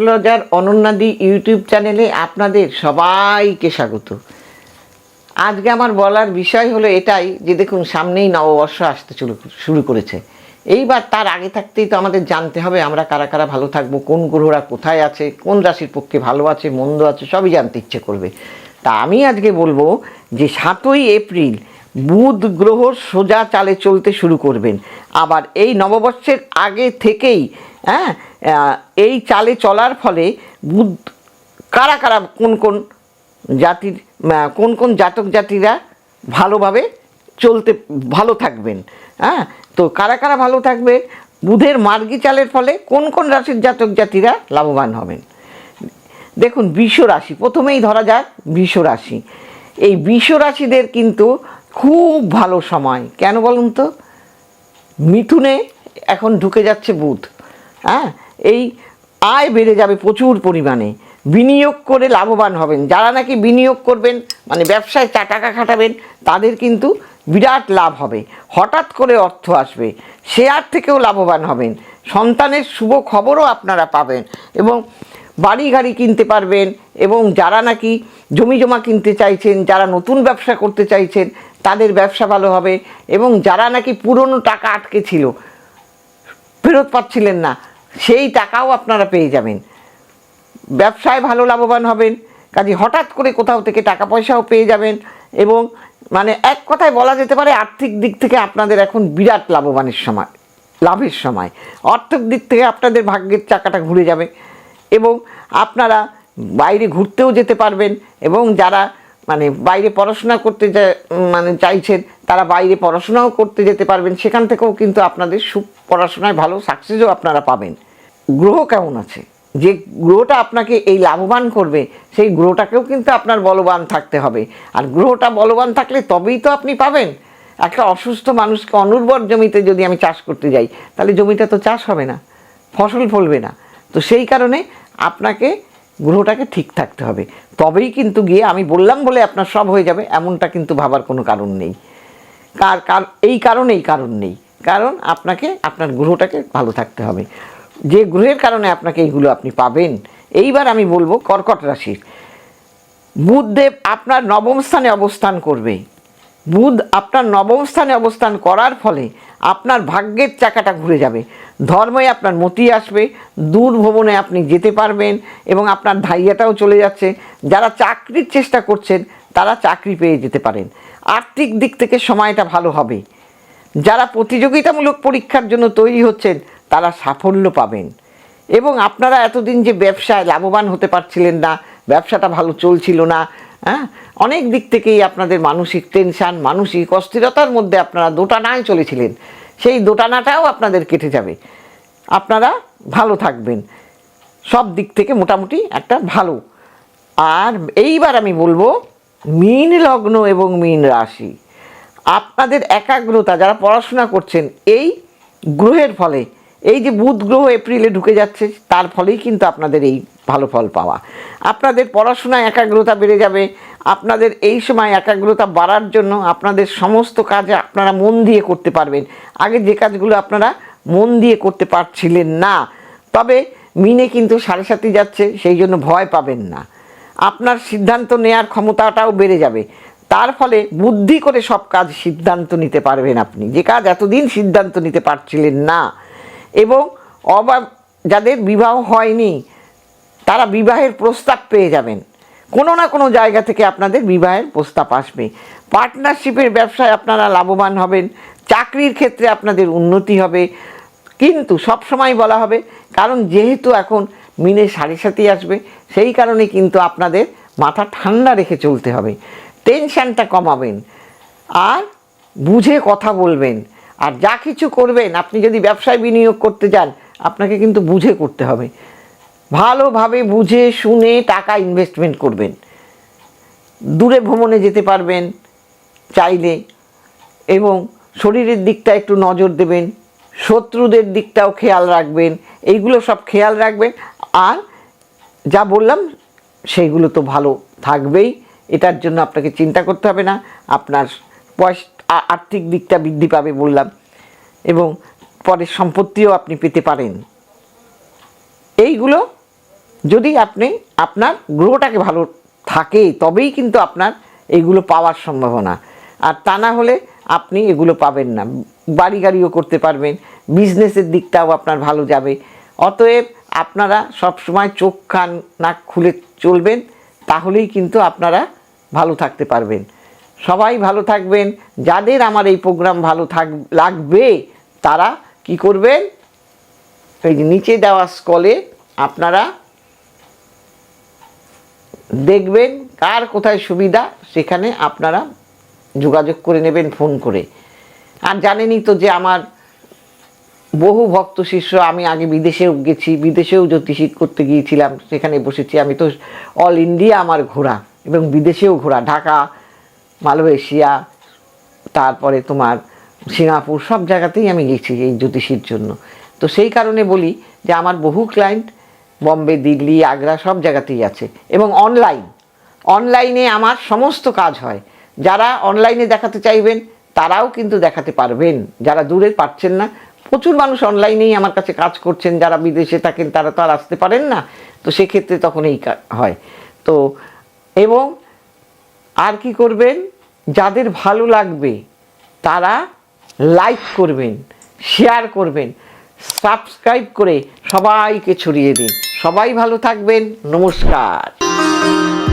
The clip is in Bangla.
অ্যাস্ট্রোলজার অনন্যাদি ইউটিউব চ্যানেলে আপনাদের সবাইকে স্বাগত। আজকে আমার বলার বিষয় হলো এটাই যে দেখুন, সামনেই নববর্ষ আসতে শুরু শুরু করেছে। এইবার তার আগে থাকতেই তো আমাদের জানতে হবে আমরা কারা কারা ভালো থাকব, কোন গ্রহরা কোথায় আছে, কোন রাশির পক্ষে ভালো আছে, মন্দ আছে, সবই জানতে ইচ্ছে করবে। তা আমি আজকে বলব যে সাতই এপ্রিল বুধ গ্রহ সোজা চালে চলতে শুরু করবেন। আবার এই নববর্ষের আগে থেকেই হ্যাঁ এই চালে চলার ফলে বুধ কারা কারা, কোন কোন জাতির কোন কোন জাতক জাতিরা ভালোভাবে চলতে, ভালো থাকবেন হ্যাঁ তো কারা কারা ভালো থাকবে? বুধের মার্গী চালের ফলে কোন কোন রাশির জাতক জাতিরা লাভবান হবেন? দেখুন বিষ রাশি প্রথমেই ধরা যাক বিষ রাশি এই বিষ রাশিদের কিন্তু খুব ভালো সময়। কেন বলুন তো? মিথুনে এখন ঢুকে যাচ্ছে বুধ। হ্যাঁ? এই আয় বেড়ে যাবে প্রচুর পরিমাণে। বিনিয়োগ করে লাভবান হবেন। যারা নাকি বিনিয়োগ করবেন মানে ব্যবসায় চা টাকা খাটাবেন, তাদের কিন্তু বিরাট লাভ হবে। হঠাৎ করে অর্থ আসবে। শেয়ার থেকেও লাভবান হবেন। সন্তানের শুভ খবরও আপনারা পাবেন। এবং বাড়ি গাড়ি কিনতে পারবেন এবং যারা নাকি জমি জমা কিনতে চাইছেন, যারা নতুন ব্যবসা করতে চাইছেন, তাদের ব্যবসা ভালো হবে এবং যারা নাকি পুরনো টাকা আটকে ছিল, ফেরত পাচ্ছিলেন না, সেই টাকাও আপনারা পেয়ে যাবেন। ব্যবসায় ভালো লাভবান হবেন, কাজে হঠাৎ করে কোথাও থেকে টাকা পয়সাও পেয়ে যাবেন এবং মানে এক কথায় বলা যেতে পারে আর্থিক দিক থেকে আপনাদের এখন বিরাট লাভবানের সময়, লাভের সময়। অর্থের দিক থেকে আপনাদের ভাগ্যের চাকাটা ঘুরে যাবে। এবং আপনারা বাইরে ঘুরতেও যেতে পারবেন এবং যারা মানে বাইরে পড়াশোনা করতে মানে চাইছেন, তারা বাইরে পড়াশোনাও করতে যেতে পারবেন। সেখান থেকেও কিন্তু আপনাদের সু পড়াশোনায় ভালো সাকসেসও আপনারা পাবেন। গ্রহ কেমন আছে? যে গ্রহটা আপনাকে এই লাভবান করবে, সেই গ্রহটাকেও কিন্তু আপনার বলবান থাকতে হবে। আর গ্রহটা বলবান থাকলে তবেই তো আপনি পাবেন। একটা অসুস্থ মানুষকে অনুর্বর জমিতে যদি আমি চাষ করতে যাই, তাহলে জমিটা তো চাষ হবে না, ফসল ফলবে না। তো সেই কারণে আপনাকে গ্রহটাকে ঠিক থাকতে হবে। তবেই কিন্তু গিয়ে আমি বললাম বলে আপনার সব হয়ে যাবে, এমনটা কিন্তু ভাবার কোনো কারণ নেই। কার কার, এই কারণ এই কারণ নেই। কারণ আপনাকে, আপনার গ্রহটাকে ভালো থাকতে হবে। যে গ্রহের কারণে আপনাকে এইগুলো আপনি পাবেন, এইবার আমি বলব কর্কট রাশির। বুধদেব আপনার নবম স্থানে অবস্থান করবে। বুধ আপনার নবম স্থানে অবস্থান করার ফলে আপনার ভাগ্যের চাকাটা ঘুরে যাবে। ধর্মে আপনার মতি আসবে দূর ভ্রমণে আপনি যেতে পারবেন এবং আপনার ধাইয়াটাও চলে যাচ্ছে। যারা চাকরির চেষ্টা করছেন, তারা চাকরি পেয়ে যেতে পারেন। আর্থিক দিক থেকে সময়টা ভালো হবে। যারা প্রতিযোগিতামূলক পরীক্ষার জন্য তৈরি হচ্ছেন, তারা সাফল্য পাবেন। এবং আপনারা এতদিন যে ব্যবসায় লাভবান হতে পারছিলেন না, ব্যবসাটা ভালো চলছিল না হ্যাঁ? অনেক দিক থেকেই আপনাদের মানসিক টেনশান মানসিক অস্থিরতার মধ্যে আপনারা দোটানায় চলেছিলেন। সেই দোটানাটাও আপনাদের কেটে যাবে। আপনারা ভালো থাকবেন। সব দিক থেকে মোটামুটি একটা ভালো। আর এইবার আমি বলব, মীন লগ্ন এবং মীন রাশি। আপনাদের একাগ্রতা, যারা পড়াশোনা করছেন, এই গ্রহের ফলে এই যে বুধ গ্রহ এপ্রিলে ঢুকে যাচ্ছে, তার ফলেই কিন্তু আপনাদের এই ভালো ফল পাওয়া। আপনাদের পড়াশোনায় একাগ্রতা বেড়ে যাবে, আপনাদের এই সময় একাগ্রতা বাড়ার জন্য আপনাদের সমস্ত কাজে আপনারা মন দিয়ে করতে পারবেন। আগে যে কাজগুলো আপনারা মন দিয়ে করতে পারছিলেন না, তবে মিনে কিন্তু সাড়ে সাথে যাচ্ছে, সেই জন্য ভয় পাবেন না। আপনার সিদ্ধান্ত নেয়ার ক্ষমতাটাও বেড়ে যাবে। তার ফলে বুদ্ধি করে সব কাজ সিদ্ধান্ত নিতে পারবেন আপনি। যে কাজ এতদিন সিদ্ধান্ত নিতে পারছিলেন না এবং অবাক যাদের বিবাহ হয়নি, তারা বিবাহের প্রস্তাব পেয়ে যাবেন। কোনো না কোনো জায়গা থেকে আপনাদের বিবাহের প্রস্তাব আসবে। পার্টনারশিপের ব্যবসায় আপনারা লাভবান হবেন, চাকরির ক্ষেত্রে আপনাদের উন্নতি হবে। কিন্তু সব সময় বলা হবে, কারণ যেহেতু এখন মিনে সাড়ে সাথে আসবে, সেই কারণে কিন্তু আপনাদের মাথা ঠান্ডা রেখে চলতে হবে। টেনশানটা কমাবেন। আর বুঝে কথা বলবেন। আর যা কিছু করবেন, আপনি যদি ব্যবসায় বিনিয়োগ করতে যান, আপনাকে কিন্তু বুঝে করতে হবে। ভালোভাবে বুঝে শুনে টাকা ইনভেস্টমেন্ট করবেন। দূরে ভ্রমণে যেতে পারবেন চাইলে এবং শরীরের দিকটা একটু নজর দেবেন, শত্রুদের দিকটাও খেয়াল রাখবেন, এইগুলো সব খেয়াল রাখবেন। আর যা বললাম, সেইগুলো তো ভালো থাকবেই, এটার জন্য আপনাকে চিন্তা করতে হবে না। আপনার পয়সা আর্থিক দিকটা বৃদ্ধি পাবে বললাম। এবং পরে সম্পত্তিও আপনি পেতে পারেন। এইগুলো যদি আপনি আপনার গ্রহটাকে ভালো থাকে, তবেই কিন্তু আপনার এগুলো পাওয়ার সম্ভাবনা। আর তা না হলে আপনি এগুলো পাবেন না। বাড়ি গাড়িও করতে পারবেন, বিজনেসের দিকটাও আপনার ভালো যাবে। অতএব আপনারা সবসময় চোখ, কান, নাক খুলে চলবেন, তাহলেই কিন্তু আপনারা ভালো থাকতে পারবেন। সবাই ভালো থাকবেন। যাদের আমার এই প্রোগ্রাম ভালো থাক, লাগবে, তারা কি করবেন? এই যে নিচে দেওয়া স্কলে আপনারা দেখবেন কার কোথায় সুবিধা, সেখানে আপনারা যোগাযোগ করে নেবেন ফোন করে। আর জানেনই তো যে আমার বহু ভক্ত শিষ্য, আমি আগে বিদেশেও গেছি, বিদেশেও জ্যোতিষী করতে গিয়েছিলাম, সেখানে বসেছি। আমি তো অল ইন্ডিয়া আমার ঘোরা এবং বিদেশেও ঘোরা, ঢাকা মালয়েশিয়া, তারপরে তোমার সিঙ্গাপুর, সব জায়গাতেই আমি গেছি এই জ্যোতিষীর জন্য। তো সেই কারণে বলি যে আমার বহু ক্লায়েন্ট বম্বে, দিল্লি, আগ্রা সব জায়গাতেই আছে এবং অনলাইন অনলাইনে আমার সমস্ত কাজ হয়। যারা অনলাইনে দেখাতে চাইবেন, তারাও কিন্তু দেখাতে পারবেন। যারা দূরে পারছেন না, প্রচুর মানুষ অনলাইনেই আমার কাছে কাজ করছেন। যারা বিদেশে থাকেন, তারা তো আর আসতে পারেন না। তো সেক্ষেত্রে তখন এই হয়। তো এবং আর কি করবেন? যাদের ভালো লাগবে, তারা লাইক করবেন শেয়ার করবেন সাবস্ক্রাইব করে সবাইকে ছড়িয়ে দিন। সবাই ভালো থাকবেন। নমস্কার।